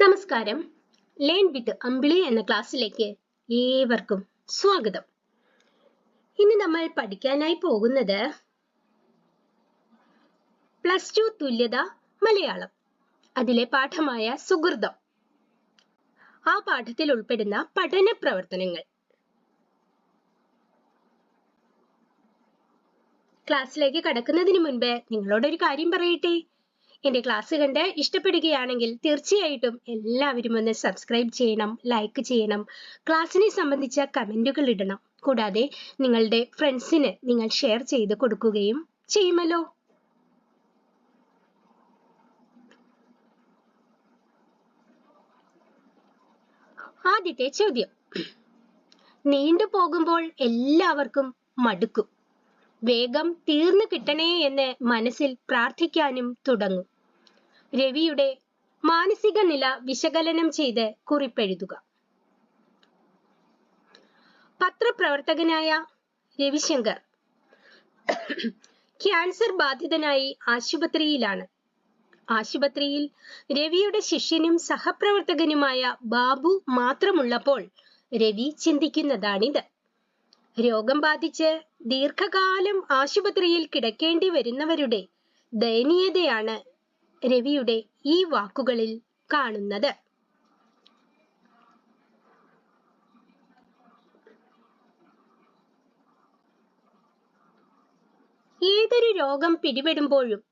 നമസ്കാരം. Learn with അമ്പിളി എന്ന ക്ലാസ്സിലേക്ക് ഏവർക്കും സ്വാഗതം. ഇന്ന് നമ്മൾ പഠിക്കാനായി പോകുന്നത് പ്ലസ് ടു തുല്യത മലയാളം അതിലെ പാഠമായ സുഹൃതം. ആ പാഠത്തിൽ ഉൾപ്പെടുന്ന പഠന പ്രവർത്തനങ്ങൾ. ക്ലാസ്സിലേക്ക് കടക്കുന്നതിന് മുൻപ് നിങ്ങളോടൊരു കാര്യം പറയട്ടെ? എന്റെ ക്ലാസ് കണ്ട് ഇഷ്ടപ്പെടുകയാണെങ്കിൽ തീർച്ചയായിട്ടും എല്ലാവരും ഒന്ന് സബ്സ്ക്രൈബ് ചെയ്യണം ലൈക്ക് ചെയ്യണം ക്ലാസ്സിനെ സംബന്ധിച്ച കമന്റുകൾ ഇടണം. കൂടാതെ നിങ്ങളുടെ ഫ്രണ്ട്സിന് നിങ്ങൾ ഷെയർ ചെയ്ത് കൊടുക്കുകയും ചെയ്യുമല്ലോ. ആദ്യത്തെ ചോദ്യം. നീണ്ടു പോകുമ്പോൾ എല്ലാവർക്കും മടുക്കും. വേഗം തീർന്നു കിട്ടണേ എന്ന് മനസ്സിൽ പ്രാർത്ഥിക്കാനും തുടങ്ങും. രവിയുടെ മാനസിക നില വിശകലനം ചെയ്ത് കുറിപ്പെഴുതുക. പത്രപ്രവർത്തകനായ രവിശങ്കർ ക്യാൻസർ ബാധിതനായി ആശുപത്രിയിലാണ്. ആശുപത്രിയിൽ രവിയുടെ ശിഷ്യനും സഹപ്രവർത്തകനുമായ ബാബു മാത്രമുള്ളപ്പോൾ രവി ചിന്തിക്കുന്നതാണിത്. രോഗം ബാധിച്ച് ദീർഘകാലം ആശുപത്രിയിൽ കിടക്കേണ്ടി വരുന്നവരുടെ ദയനീയതയാണ് രവിയുടെ ഈ വാക്കുകളിൽ കാണുന്നത്. ഏതൊരു രോഗം പിടിപെടുമ്പോഴും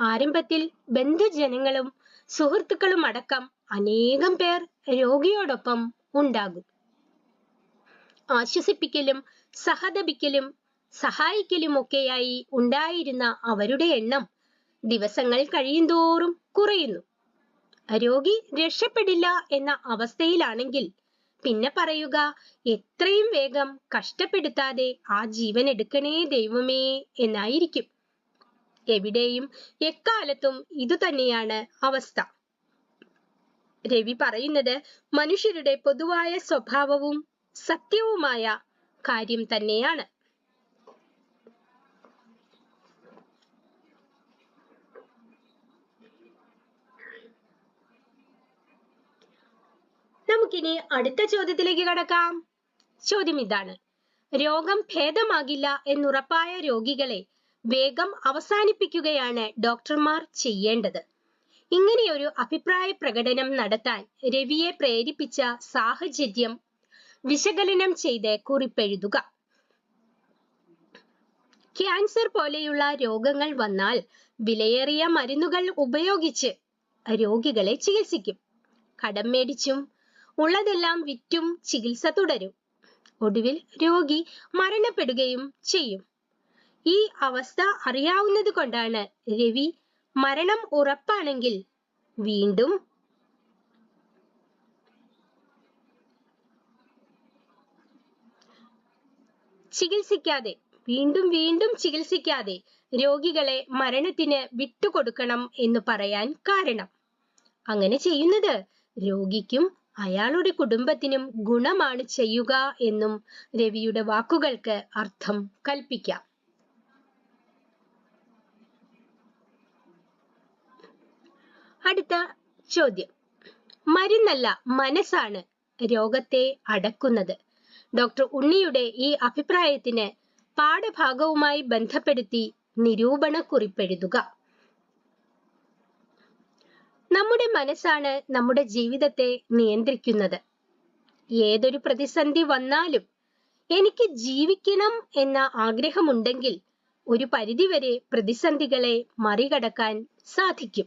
ആരംഭത്തിൽ ബന്ധുജനങ്ങളും സുഹൃത്തുക്കളും അടക്കം അനേകം പേർ രോഗിയോടൊപ്പം ഉണ്ടാകും. ആശ്വസിപ്പിക്കലും സഹതപിക്കലും സഹായിക്കലുമൊക്കെയായി ഉണ്ടായിരുന്ന അവരുടെ എണ്ണം ദിവസങ്ങൾ കഴിയുന്തോറും കുറയുന്നു. രോഗി രക്ഷപ്പെടില്ല എന്ന അവസ്ഥയിലാണെങ്കിൽ പിന്നെ പറയുക എത്രയും വേഗം കഷ്ടപ്പെടുത്താതെ ആ ജീവൻ എടുക്കണേ ദൈവമേ എന്നായിരിക്കും. എവിടെയും എക്കാലത്തും ഇതുതന്നെയാണ് അവസ്ഥ. രവി പറയുന്നത് മനുഷ്യരുടെ പൊതുവായ സ്വഭാവവും സത്യവുമായ കാര്യം തന്നെയാണ്. നമുക്കിനി അടുത്ത ചോദ്യത്തിലേക്ക് കടക്കാം. ചോദ്യം ഇതാണ്. രോഗം ഭേദമാകില്ല എന്നുറപ്പായ രോഗികളെ വേഗം അവസാനിപ്പിക്കുകയാണ് ഡോക്ടർമാർ ചെയ്യേണ്ടത്. ഇങ്ങനെയൊരു അഭിപ്രായ പ്രകടനം നടത്താൻ രവിയെ പ്രേരിപ്പിച്ച സാഹചര്യം വിശകലനം ചെയ്ത് കുറിപ്പെഴുതുക. ക്യാൻസർ പോലെയുള്ള രോഗങ്ങൾ വന്നാൽ വിലയേറിയ മരുന്നുകൾ ഉപയോഗിച്ച് രോഗികളെ ചികിത്സിക്കും. കടം മേടിച്ചും ഉള്ളതെല്ലാം വിറ്റും ചികിത്സ തുടരും. ഒടുവിൽ രോഗി മരണപ്പെടുകയും ചെയ്യും. ഈ അവസ്ഥ അറിയാവുന്നത് കൊണ്ടാണ് രവി മരണം ഉറപ്പാണെങ്കിൽ വീണ്ടും ചികിത്സിക്കാതെ വീണ്ടും വീണ്ടും ചികിത്സിക്കാതെ രോഗികളെ മരണത്തിന് വിട്ടുകൊടുക്കണം എന്ന് പറയാൻ കാരണം. അങ്ങനെ ചെയ്യുന്നത് രോഗിക്കും അയാളുടെ കുടുംബത്തിനും ഗുണമാണ് ചെയ്യുക എന്നും രവിയുടെ വാക്കുകൾക്ക് അർത്ഥം കൽപ്പിക്കാം. അടുത്ത ചോദ്യം. മരുന്നല്ല മനസ്സാണ് രോഗത്തെ അടക്കുന്നത്. ഡോക്ടർ ഉണ്ണിയുടെ ഈ അഭിപ്രായത്തിന് പാഠഭാഗവുമായി ബന്ധപ്പെടുത്തി നിരൂപണ കുറിപ്പെഴുതുക നമ്മുടെ മനസ്സാണ് നമ്മുടെ ജീവിതത്തെ നിയന്ത്രിക്കുന്നത്. ഏതൊരു പ്രതിസന്ധി വന്നാലും എനിക്ക് ജീവിക്കണം എന്ന ആഗ്രഹമുണ്ടെങ്കിൽ ഒരു പരിധിവരെ പ്രതിസന്ധികളെ മറികടക്കാൻ സാധിക്കും.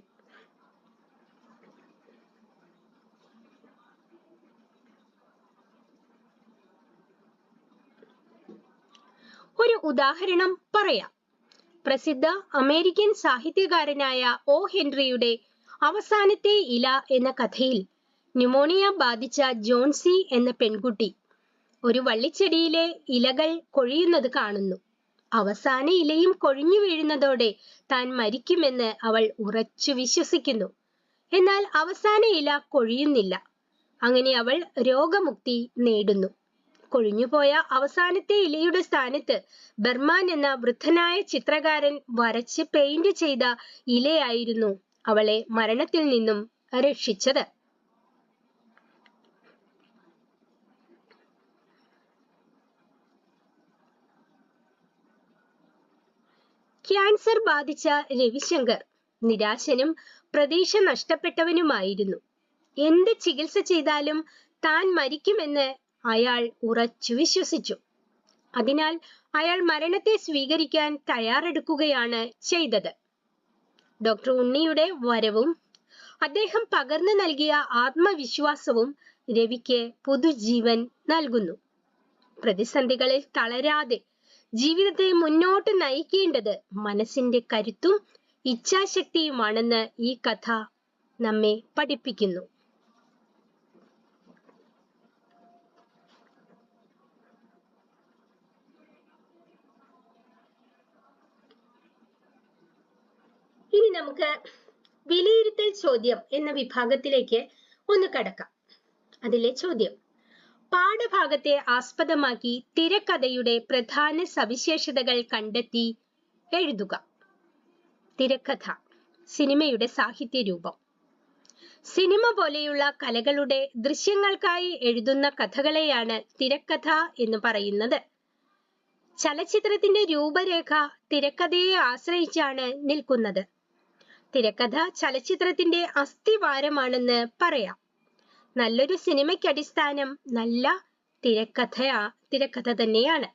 ഒരു ഉദാഹരണം പറയാം. പ്രസിദ്ധ അമേരിക്കൻ സാഹിത്യകാരനായ ഒ ഹെൻറിയുടെ അവസാനത്തെ ഇല എന്ന കഥയിൽ ന്യൂമോണിയ ബാധിച്ച ജോൺസി എന്ന പെൺകുട്ടി ഒരു വള്ളിച്ചെടിയിലെ ഇലകൾ കൊഴിയുന്നത് കാണുന്നു. അവസാന ഇലയും കൊഴിഞ്ഞു വീഴുന്നതോടെ താൻ മരിക്കുമെന്ന് അവൾ ഉറച്ചു വിശ്വസിക്കുന്നു. എന്നാൽ അവസാന ഇല കൊഴിയുന്നില്ല. അങ്ങനെ അവൾ രോഗമുക്തി നേടുന്നു. കൊഴിഞ്ഞുപോയ അവസാനത്തെ ഇലയുടെ സ്ഥാനത്ത് ബർമാൻ എന്ന വൃദ്ധനായ ചിത്രകാരൻ വരച്ച് പെയിന്റ് ചെയ്ത ഇലയായിരുന്നു അവളെ മരണത്തിൽ നിന്നും രക്ഷിച്ചത്. ക്യാൻസർ ബാധിച്ച രവിശങ്കർ നിരാശനും പ്രതീക്ഷ നഷ്ടപ്പെട്ടവനുമായിരുന്നു. എന്ത് ചികിത്സ ചെയ്താലും താൻ മരിക്കുമെന്ന് അയാൾ ഉറച്ചു വിശ്വസിച്ചു. അതിനാൽ അയാൾ മരണത്തെ സ്വീകരിക്കാൻ തയ്യാറെടുക്കുകയാണ് ചെയ്തത്. ഡോക്ടർ ഉണ്ണിയുടെ വരവും അദ്ദേഹം പകർന്നു നൽകിയ ആത്മവിശ്വാസവും രവിക്ക് പുതുജീവൻ നൽകുന്നു. പ്രതിസന്ധികളിൽ തളരാതെ ജീവിതത്തെ മുന്നോട്ട് നയിക്കേണ്ടത് മനസ്സിന്റെ കരുത്തും ഇച്ഛാശക്തിയുമാണെന്ന് ഈ കഥ നമ്മെ പഠിപ്പിക്കുന്നു. നമുക്ക് വിലയിരുത്തൽ ചോദ്യം എന്ന വിഭാഗത്തിലേക്ക് ഒന്ന് കടക്കാം. അതിലെ ചോദ്യം. പാഠഭാഗത്തെ ആസ്പദമാക്കി തിരക്കഥയുടെ പ്രധാന സവിശേഷതകൾ കണ്ടെത്തി എഴുതുക. തിരക്കഥ സിനിമയുടെ സാഹിത്യ രൂപം സിനിമ പോലെയുള്ള കലകളുടെ ദൃശ്യങ്ങൾക്കായി എഴുതുന്ന കഥകളെയാണ് തിരക്കഥ എന്ന് പറയുന്നത്. ചലച്ചിത്രത്തിന്റെ രൂപരേഖ തിരക്കഥയെ ആശ്രയിച്ചാണ് നിൽക്കുന്നത്. തിരക്കഥ ചലച്ചിത്രത്തിന്റെ അസ്ഥിവാരമാണെന്ന് പറയാം. നല്ലൊരു സിനിമയ്ക്ക് അടിസ്ഥാനം നല്ല തിരക്കഥയാ തിരക്കഥ തന്നെയാണ്.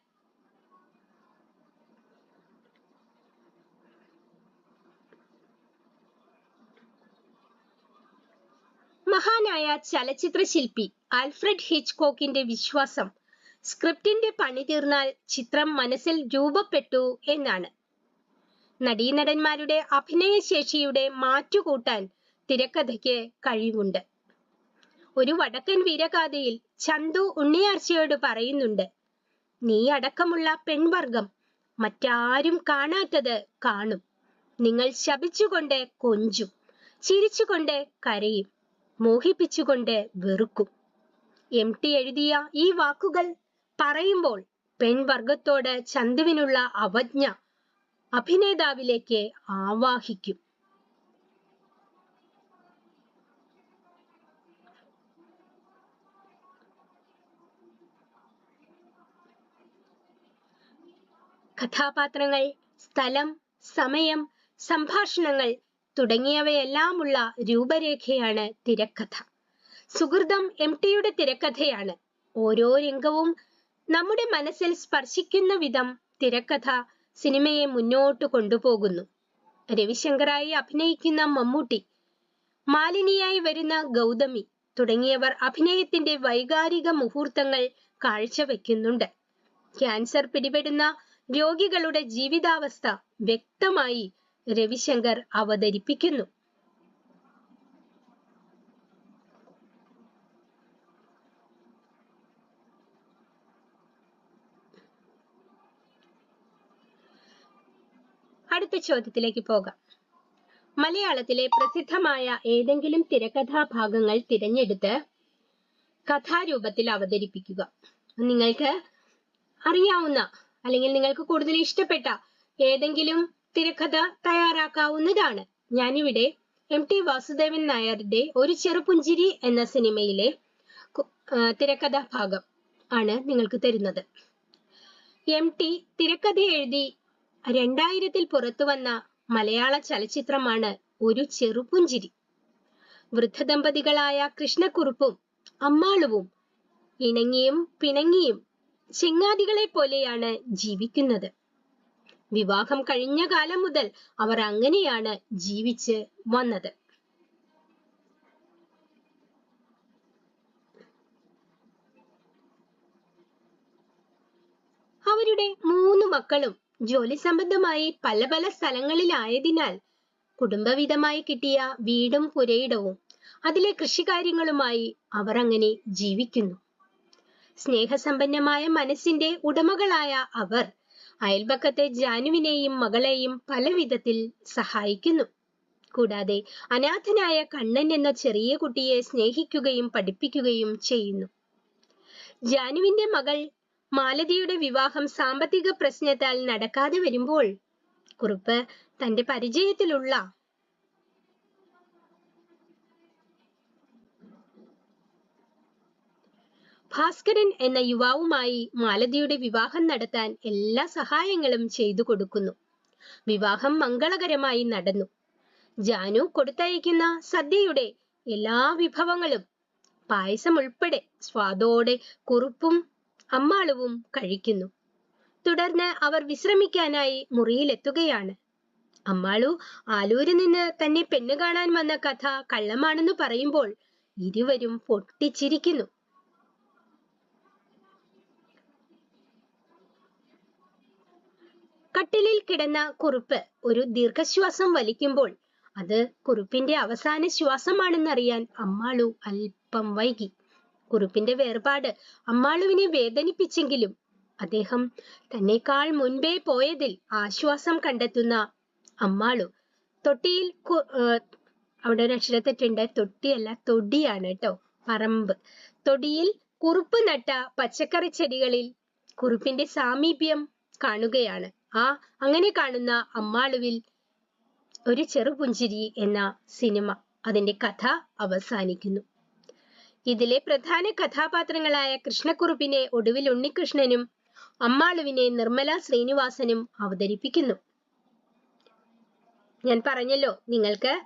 മഹാനായ ചലച്ചിത്ര ശില്പി ആൽഫ്രഡ് ഹിച്ച്കോക്കിന്റെ വിശ്വാസം സ്ക്രിപ്റ്റിന്റെ പണി തീർന്നാൽ ചിത്രം മനസ്സിൽ രൂപപ്പെട്ടു എന്നാണ്. നടീനടന്മാരുടെ അഭിനയശേഷിയുടെ മാറ്റുകൂട്ടാൻ തിരക്കഥയ്ക്ക് കഴിവുണ്ട്. ഒരു വടക്കൻ വീരഗാഥയിൽ ചന്തു ഉണ്ണിയാർച്ചയോട് പറയുന്നുണ്ട് നീ അടക്കമുള്ള പെൺവർഗം മറ്റാരും കാണാത്തത് കാണും. നിങ്ങൾ ശപിച്ചുകൊണ്ട് കൊഞ്ചും ചിരിച്ചുകൊണ്ട് കരയും മോഹിപ്പിച്ചുകൊണ്ട് വെറുക്കും എം. ടി. എഴുതിയ ഈ വാക്കുകൾ പറയുമ്പോൾ പെൺവർഗത്തോട് ചന്തുവിനുള്ള അവജ്ഞ അഭിനേതാവിലേക്ക് ആവാഹിക്കും. കഥാപാത്രങ്ങൾ സ്ഥലം സമയം സംഭാഷണങ്ങൾ തുടങ്ങിയവയെല്ലാമുള്ള രൂപരേഖയാണ് തിരക്കഥ. സുഹൃതം എം ടിയുടെ തിരക്കഥയാണ്. ഓരോ രംഗവും നമ്മുടെ മനസ്സിൽ സ്പർശിക്കുന്ന വിധം തിരക്കഥ സിനിമയെ മുന്നോട്ട് കൊണ്ടുപോകുന്നു. രവിശങ്കറായി അഭിനയിക്കുന്ന മമ്മൂട്ടി മാലിനിയായി വരുന്ന ഗൗതമി തുടങ്ങിയവർ അഭിനയത്തിന്റെ വൈകാരിക മുഹൂർത്തങ്ങൾ കാഴ്ചവെക്കുന്നുണ്ട്. ക്യാൻസർ പിടിപെടുന്ന രോഗികളുടെ ജീവിതാവസ്ഥ വ്യക്തമായി രവിശങ്കർ അവതരിപ്പിക്കുന്നു. അടുത്ത ചോദ്യത്തിലേക്ക് പോകാം. മലയാളത്തിലെ പ്രസിദ്ധമായ ഏതെങ്കിലും തിരക്കഥാഭാഗങ്ങൾ തിരഞ്ഞെടുത്ത് കഥാരൂപത്തിൽ അവതരിപ്പിക്കുക. നിങ്ങൾക്ക് അറിയാവുന്ന അല്ലെങ്കിൽ നിങ്ങൾക്ക് കൂടുതൽ ഇഷ്ടപ്പെട്ട ഏതെങ്കിലും തിരക്കഥ തയ്യാറാക്കാവുന്നതാണ്. ഞാനിവിടെ എം ടി വാസുദേവൻ നായരുടെ ഒരു ചെറുപുഞ്ചിരി എന്ന സിനിമയിലെ തിരക്കഥാഭാഗം തിരക്കഥാ ഭാഗം ആണ് നിങ്ങൾക്ക് തരുന്നത്. എം ടി തിരക്കഥ എഴുതി രണ്ടായിരത്തിൽ പുറത്തു വന്ന മലയാള ചലച്ചിത്രമാണ് ഒരു ചെറുപുഞ്ചിരി. വൃദ്ധദമ്പതികളായ കൃഷ്ണക്കുറുപ്പും അമ്മാളുവും ഇണങ്ങിയും പിണങ്ങിയും ചെങ്ങാതികളെ പോലെയാണ് ജീവിക്കുന്നത്. വിവാഹം കഴിഞ്ഞ കാലം മുതൽ അവർ അങ്ങനെയാണ് ജീവിച്ച് വന്നത്. അവരുടെ മൂന്ന് മക്കളും ജോലി സംബന്ധമായി പല പല സ്ഥലങ്ങളിലായതിനാൽ കുടുംബവിധമായി കിട്ടിയ വീടും പുരയിടവും അതിലെ കൃഷികാര്യങ്ങളുമായി അവർ അങ്ങനെ ജീവിക്കുന്നു. സ്നേഹസമ്പന്നമായ മനസ്സിന്റെ ഉടമകളായ അവർ അയൽപക്കത്തെ ജാനുവിനെയും മകളെയും പല വിധത്തിൽ സഹായിക്കുന്നു. കൂടാതെ അനാഥനായ കണ്ണൻ എന്ന ചെറിയ കുട്ടിയെ സ്നേഹിക്കുകയും പഠിപ്പിക്കുകയും ചെയ്യുന്നു. ജാനുവിന്റെ മകൾ മാലതിയുടെ വിവാഹം സാമ്പത്തിക പ്രശ്നത്താൽ നടക്കാതെ വരുമ്പോൾ കുറുപ്പ് തന്റെ പരിചയത്തിലുള്ള ഭാസ്കരൻ എന്ന യുവാവുമായി മാലതിയുടെ വിവാഹം നടത്താൻ എല്ലാ സഹായങ്ങളും ചെയ്തു കൊടുക്കുന്നു. വിവാഹം മംഗളകരമായി നടന്നു. ജാനു കൊടുത്തയക്കുന്ന സദ്യയുടെ എല്ലാ വിഭവങ്ങളും പായസം ഉൾപ്പെടെ സ്വാദോടെ കുറുപ്പും അമ്മാളുവും കഴിക്കുന്നു. തുടർന്ന് അവർ വിശ്രമിക്കാനായി മുറിയിലെത്തുകയാണ്. അമ്മാളു ആലൂരിൽ നിന്ന് തന്നെ പെണ്ണ് കാണാൻ വന്ന കഥ കള്ളമാണെന്ന് പറയുമ്പോൾ ഇരുവരും പൊട്ടിച്ചിരിക്കുന്നു. കട്ടിലിൽ കിടന്ന കുറുപ്പ് ഒരു ദീർഘശ്വാസം വലിക്കുമ്പോൾ അത് കുറുപ്പിന്റെ അവസാന ശ്വാസമാണെന്നറിയാൻ അമ്മാളു അല്പം വൈകി. കുറുപ്പിന്റെ വേർപാട് അമ്മാളുവിനെ വേദനിപ്പിച്ചെങ്കിലും അദ്ദേഹം തന്നെക്കാൾ മുൻപേ പോയതിൽ ആശ്വാസം കണ്ടെത്തുന്ന അമ്മാളു. തൊട്ടിയിൽ അവിടെ ഒരു അക്ഷരത്തെറ്റുണ്ട്. തൊട്ടിയല്ല തൊടിയാണ് കേട്ടോ പറമ്പ്. തൊടിയിൽ കുറുപ്പ് നട്ട പച്ചക്കറി ചെടികളിൽ കുറുപ്പിന്റെ സാമീപ്യം കാണുകയാണ്. ആ അങ്ങനെ കാണുന്ന അമ്മാളുവിൽ ഒരു ചെറുപുഞ്ചിരി എന്ന സിനിമ അതിന്റെ കഥ അവസാനിക്കുന്നു. ഇതിലെ പ്രധാന കഥാപാത്രങ്ങളായ കൃഷ്ണക്കുറുപ്പിനെ ഒടുവിൽ ഉണ്ണികൃഷ്ണനും അമ്മാളുവിനെ നിർമ്മല ശ്രീനിവാസനും അവതരിപ്പിക്കുന്നു. ഞാൻ പറഞ്ഞല്ലോ നിങ്ങൾക്ക്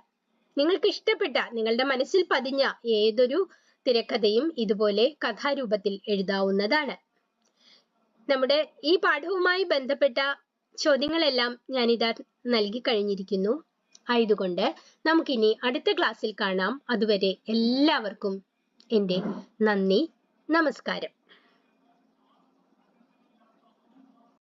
നിങ്ങൾക്ക് ഇഷ്ടപ്പെട്ട നിങ്ങളുടെ മനസ്സിൽ പതിഞ്ഞ ഏതൊരു തിരക്കഥയും ഇതുപോലെ കഥാരൂപത്തിൽ എഴുതാവുന്നതാണ്. നമ്മുടെ ഈ പാഠവുമായി ബന്ധപ്പെട്ട ചോദ്യങ്ങളെല്ലാം ഞാൻ ഞാനിതാ നൽകി കഴിഞ്ഞിരിക്കുന്നു. ആയതുകൊണ്ട് നമുക്കിനി അടുത്ത ക്ലാസ്സിൽ കാണാം. അതുവരെ എല്ലാവർക്കും എന്റെ നന്ദി നമസ്കാരം.